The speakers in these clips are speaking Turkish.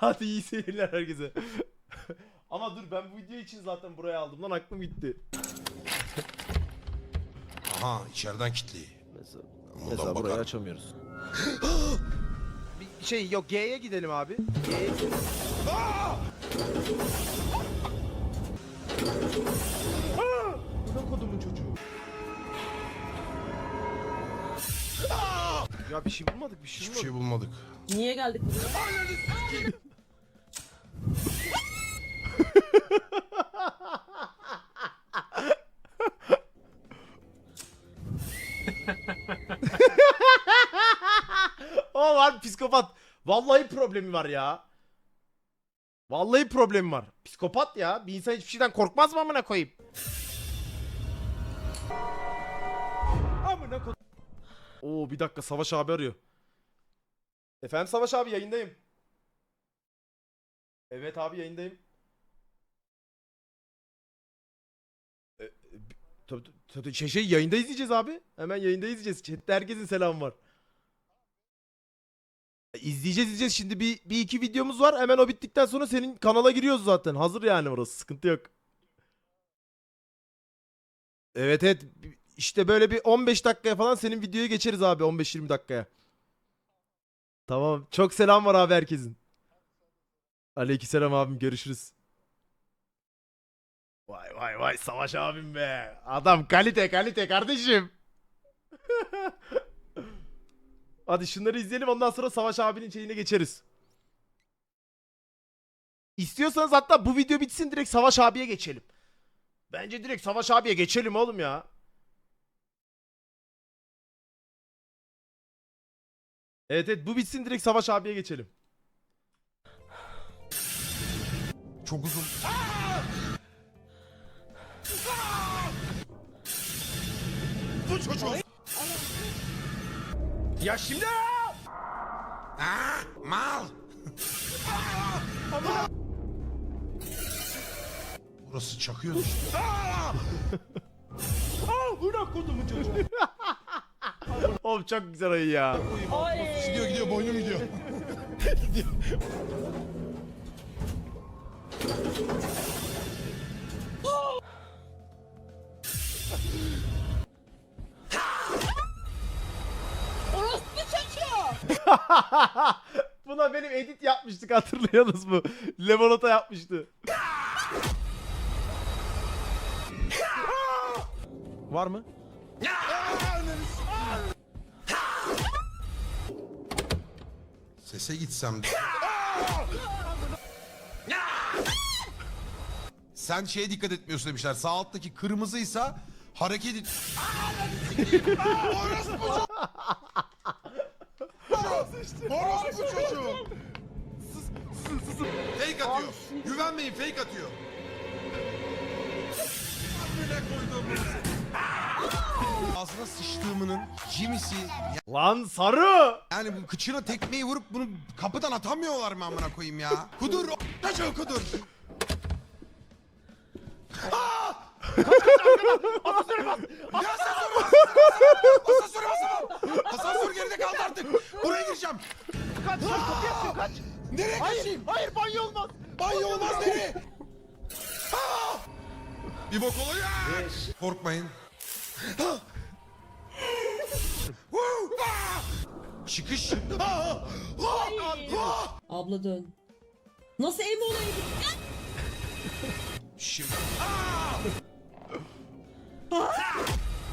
Hadi iyi seyirler herkese. Ama dur ben bu video için zaten buraya aldım lan aklım gitti. Aha içeriden kilitli. Mesela, mesela burayı açamıyoruz. Bir şey yok G'ye gidelim abi. G'ye gidelim. Buna kodumun çocuğu. Ya bir şey bulmadık bir şey Hiçbir bulmadık. şey bulmadık. Niye geldik buraya? O var psikopat. Vallahi problemi var ya. Vallahi problemi var. Psikopat ya. Bir insan hiçbir şeyden korkmaz mı amına koyayım? Amına. Oo bir dakika Savaş abi arıyor. Efendim Savaş abi yayındayım. Evet abi yayındayım. Tabii tabii şey, şey yayında izleyeceğiz abi. Hemen yayında izleyeceğiz. Chat'te herkesin selamı var. İzleyeceğiz izleyeceğiz. Şimdi bir, bir iki videomuz var. Hemen o bittikten sonra senin kanala giriyoruz zaten. Hazır yani orası. Sıkıntı yok. Evet evet. İşte böyle bir 15 dakikaya falan senin videoya geçeriz abi. 15-20 dakikaya. Tamam. Çok selam var abi herkesin. Aleykümselam abim. Görüşürüz. Vay vay vay Savaş abim be. Adam kalite kalite kardeşim. Hadi şunları izleyelim ondan sonra Savaş abinin şeyine geçeriz. İstiyorsanız hatta bu video bitsin direkt Savaş abiye geçelim. Bence direkt Savaş abiye geçelim oğlum ya. Evet evet bu bitsin direkt Savaş abiye geçelim. Çok uzun. Bu çocuğu. Ya şimdi Aa, mal. Burası çakıyor. Oğlum çok güzel ayı ya. gidiyor gidiyor boynum gidiyor. Orospu Buna benim edit yapmıştık hatırlıyorsunuz mu? Lemonata yapmıştı. Var mı? Sese gitsem de. Sen şeye dikkat etmiyorsun demişler. Sağ alttaki kırmızıysa hareket et. Orospu çocuğu. Orospu çocuğu. Fake atıyor. Güvenmeyin fake atıyor. Amına koyduğum. Ağzına sıçtığımının cimisi Lan sarı! yani bu kıçına tekmeyi vurup bunu kapıdan atamıyorlar mı amına koyayım ya? Kudur o çocuğu kudur. Aa! Asansöre bas! Asansöre basamam! Asansör geride kaldı artık. Gireceğim. Kaç kaç kapıyı açıyor kaç. Nereye kaçayım? Hayır banyo olmaz. Banyo olmaz nereye? Aa! Bir bok oluyor. Korkmayın. Woo! Çıkış. Abla dön. Nasıl ev olayı? Şimdi.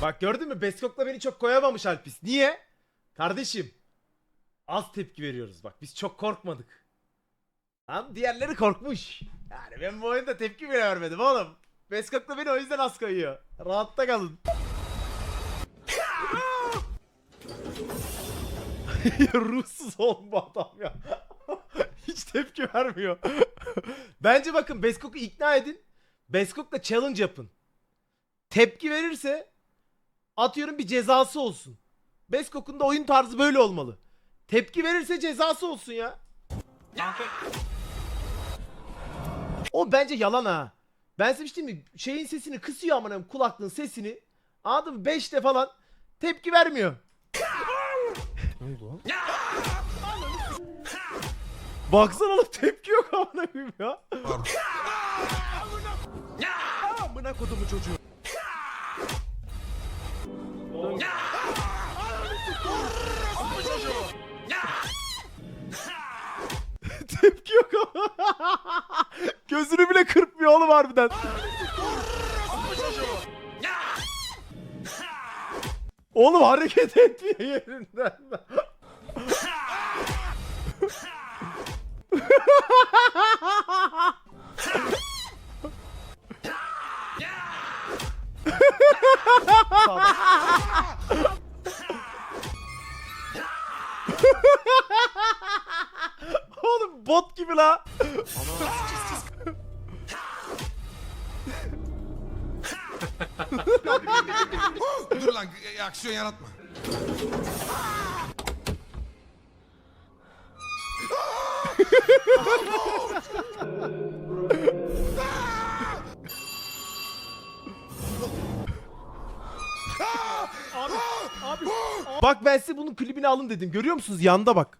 Bak gördün mü? Beskok'la beni çok koyamamış Alpis. Niye? Kardeşim. Az tepki veriyoruz bak. Biz çok korkmadık. Lan diğerleri korkmuş. Yani ben bu oyunda tepki bile vermedim oğlum. Beskok'la beni o yüzden az koyuyor. Rahatta kalın. Ruhsuz oğlum bu adam ya. Hiç tepki vermiyor. Bence bakın Beskok'u ikna edin. Beskok'la challenge yapın. Tepki verirse atıyorum bir cezası olsun. Beskok'un da oyun tarzı böyle olmalı. Tepki verirse cezası olsun ya. O bence yalan ha. Ben size bir şey mi? Şeyin sesini kısıyor amına koyayım, kulaklığın sesini. Anladın mı? 5'te falan tepki vermiyor. ne oldu lan? Baksana oğlum tepki yok amına koyayım ya. Pardon. Amına kodumu çocuğu. Oğlum hareket etmiyor yerinden. Oğlum bot gibi la. Dur lan e, aksiyon yaratma. Bak ben size bunun klibini alın dedim. Görüyor musunuz? Yanda bak.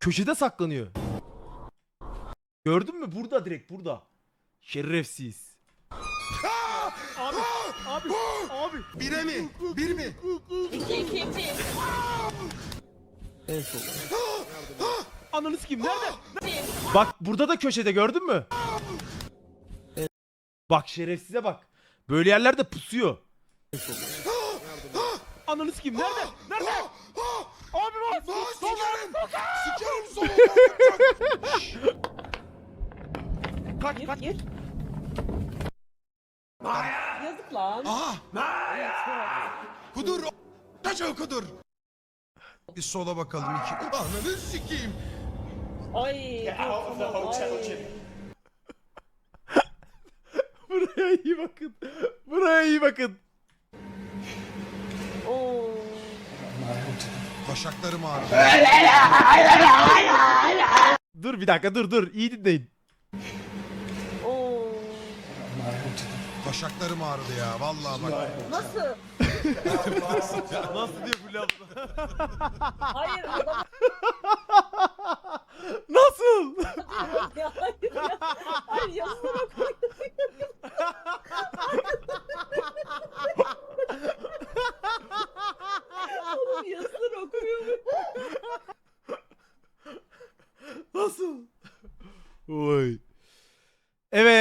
Köşede saklanıyor. Gördün mü? Burada direkt burada. Şerefsiz. Abi abi abi. Bire mi? Bir mi? İki iki iki. Ananı sikeyim nerede? Bak burada da köşede gördün mü? Bak şerefsize bak. Böyle yerlerde pusuyor. Ananı sikeyim nerede? Nerede? Abi bak. Lan sikerim. Sikerim sonu. Kaç Gir kaç. gir. Yazık lan. Aha. Kudur. Çocuğu kudur. Bir sola bakalım iki. Ananı sikeyim. Ay. dur, tamam, ay. Buraya iyi bakın. Buraya iyi bakın. Oo. Taşaklarım ağrıyor. Dur bir dakika dur dur. İyi dinleyin. Oo. Taşaklarım ağrıdı ya. Vallahi bak. Nasıl? Nasıl diyor bu lafı? Hayır adam Nasıl? ya hayır ya. Hayır yazısına bak.